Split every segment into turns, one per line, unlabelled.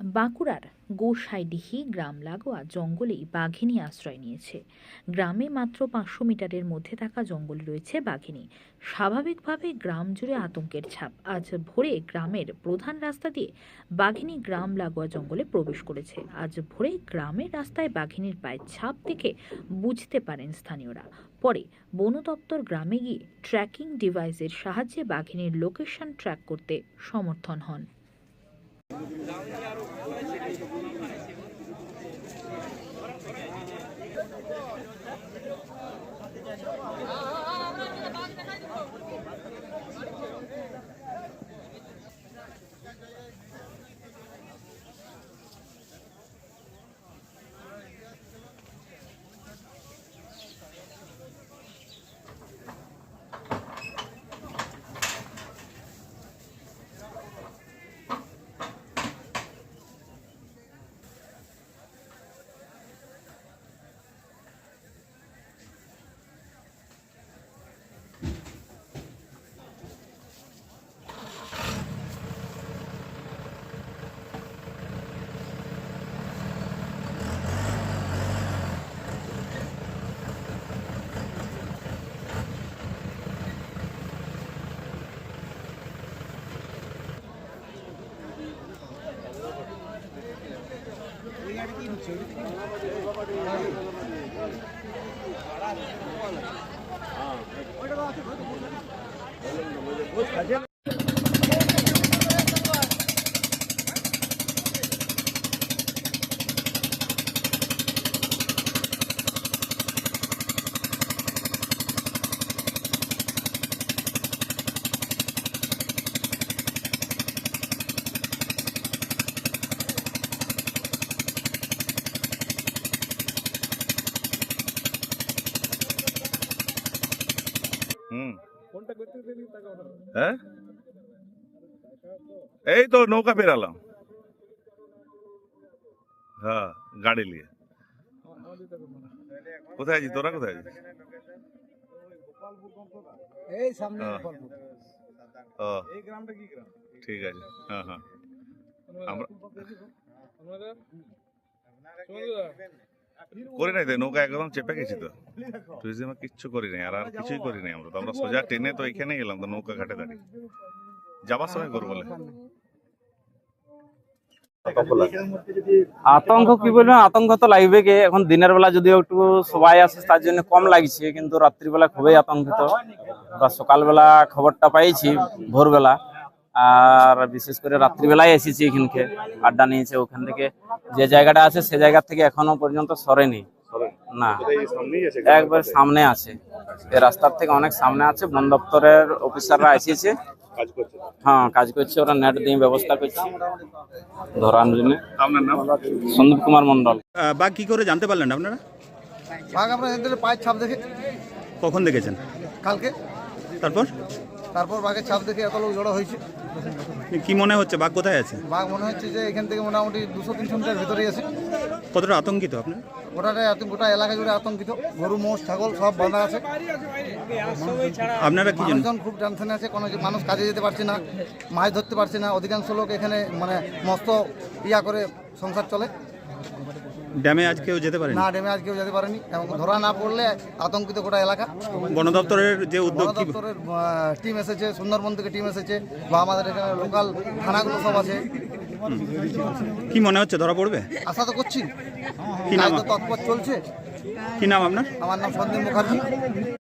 বাঁকুড়ার গোসাইডিহি গ্রাম লাগোয়া জঙ্গলেই বাঘিনী আশ্রয় নিয়েছে। গ্রামে মাত্র পাঁচশো মিটারের মধ্যে থাকা জঙ্গলে রয়েছে বাঘিনী। স্বাভাবিকভাবে গ্রাম জুড়ে আতঙ্কের ছাপ। আজ ভোরে গ্রামের প্রধান রাস্তা দিয়ে বাঘিনী গ্রাম লাগোয়া জঙ্গলে প্রবেশ করেছে। আজ ভোরে গ্রামের রাস্তায় বাঘিনীর পায়ের ছাপ দেখে বুঝতে পারেন স্থানীয়রা। পরে বন দপ্তর গ্রামে গিয়ে ট্র্যাকিং ডিভাইসের সাহায্যে বাঘিনীর লোকেশন ট্র্যাক করতে সমর্থন হন।
হুম అదే হ্যাঁ? এই তো নৌকা পেরালাম। হ্যাঁ গাড়ি নিয়ে। কোথায় আছিস তোরা? কোথায় আছিস?
এই সামনে
হ্যাঁ।
গোপালপুর।
ও।
এই গ্রামটা কি গ্রাম
ঠিক আছে। হ্যাঁ হ্যাঁ। আমরা করি নাই তো, নৌকা একদম চেপে গেছি তো। টুরিজমে কিচ্ছু করি নাই, আর আর কিছুই করি নাই আমরা তো। আমরা সোজা ট্রেনে তো এখানে গেলাম তো, নৌকা ঘাটে দাঁড়িয়ে। যাবার সময় করব বলে।
আতঙ্ক কি বলব, আতঙ্ক তো লাগবে কি। এখন দিনের বেলা যদিও একটু সবাই আসে, তার জন্য কম লাগছে, কিন্তু রাত্রিবেলা খুবই আতঙ্কিত। আমরা সকালবেলা খবরটা পাইছি, ভোরবেলা। আর বিশেষ করে রাত্রিবেলায় এসেছি এখানকে আড্ডা নিয়েছে ওখান থেকে। যে জায়গাটা আছে সে জায়গা থেকে এখনও পর্যন্ত সরেনি। না। একবার সামনে আছে। এই রাস্তার থেকে অনেক সামনে আছে বন দপ্তরের অফিসাররা এসেছে। হ্যাঁ কাজ করছে ওরা নেট দিয়ে ব্যবস্থা করছে। ধরার জন্য।
আপনার
সন্দীপ কুমার মন্ডল
বাঘ কি করে জানতে পারলেন আপনারা?
বাঘ আমরা পায়ের ছাপ দেখে
কখন দেখেছেন?
কালকে।
তারপর?
তারপর বাঘের ছাপ দেখে এত লোক জড়ো হয়েছে।
কি মনে হচ্ছে বাঘ কোথায় আছে?
বাঘ মনে হচ্ছে যে এখান থেকে মোটামুটি দুশো তিনশো মিটার ভেতরেই আছে।
কতটা আতঙ্কিত আপনার?
গোটাটাই গোটা এলাকা জুড়ে আতঙ্কিত। গরু মোষ ছাগল সব বাঁধা আছে।
আপনারা কি
মানুষজন খুব টেনশনে আছে কোনো মানুষ কাজে যেতে পারছে না মাছ ধরতে পারছে না। অধিকাংশ লোক এখানে মানে মস্ত ইয়া করে সংসার চলে।
ড্যামে আজ কেউ যেতে পারেন?
না ডেমে আজ কেউ যেতে পারেনি এবং ধরা না পড়লে আতঙ্কিত গোটা এলাকা।
বন দপ্তরের যে উদ্যোগ
দপ্তরের টিম এসেছে সুন্দরবন থেকে টিম এসেছে বা আমাদের এখানে লোকাল থানাগুলো সব আছে।
কি মনে হচ্ছে ধরা পড়বে?
আশা তো করছি।
কি নাম?
তো তৎপর চলছে।
কি নাম আপনার?
আমার নাম সন্দীপ মুখার্জি।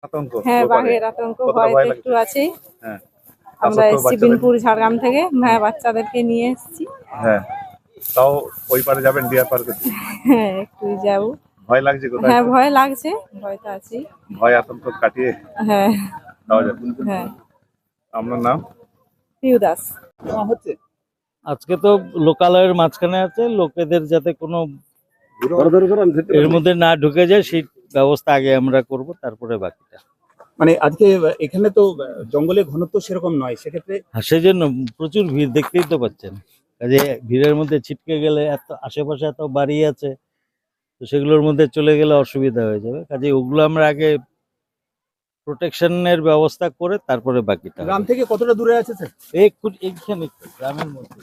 আতঙ্ক।
হ্যাঁ বাঘের আতঙ্ক ভয় একটু আছে
হ্যাঁ।
আমরা এসেছি বিনপুর ঝাড়গ্রাম থেকে। হ্যাঁ বাচ্চাদেরকে নিয়ে এসেছি।
হ্যাঁ। তাও ওই পারে যাবেন ডিয়ার পার্কে?
হ্যাঁ একটু যাব।
ভয় লাগছে কোথায়?
হ্যাঁ ভয় লাগছে ভয় তো আছে।
ভয় আতঙ্ক কাটিয়ে
হ্যাঁ।
তাও যাবেন
হ্যাঁ।
আপনার নাম?
পিউ দাস।
আজকে তো লোকালয়ের মাঝখানে আছে লোকেদের যাতে কোনো এর মধ্যে না ঢুকে যায় সেই ব্যবস্থা আগে আমরা করব তারপরে বাকিটা।
মানে আজকে এখানে তো জঙ্গলে ঘনত্ব সেরকম নয় সেক্ষেত্রে
আর সেই জন্য প্রচুর ভিড় দেখতেই তো পাচ্ছেন। কাজে ভিড়ের মধ্যে ছিটকে গেলে এত আশেপাশে এত বাড়ি আছে তো সেগুলোর মধ্যে চলে গেলে অসুবিধা হয়ে যাবে। কাজে ওগুলো আমরা আগে প্রোটেকশনের ব্যবস্থা করে তারপরে বাকিটা
গ্রাম থেকে কতটা দূরে আছে স্যার
এই গ্রামের মধ্যে।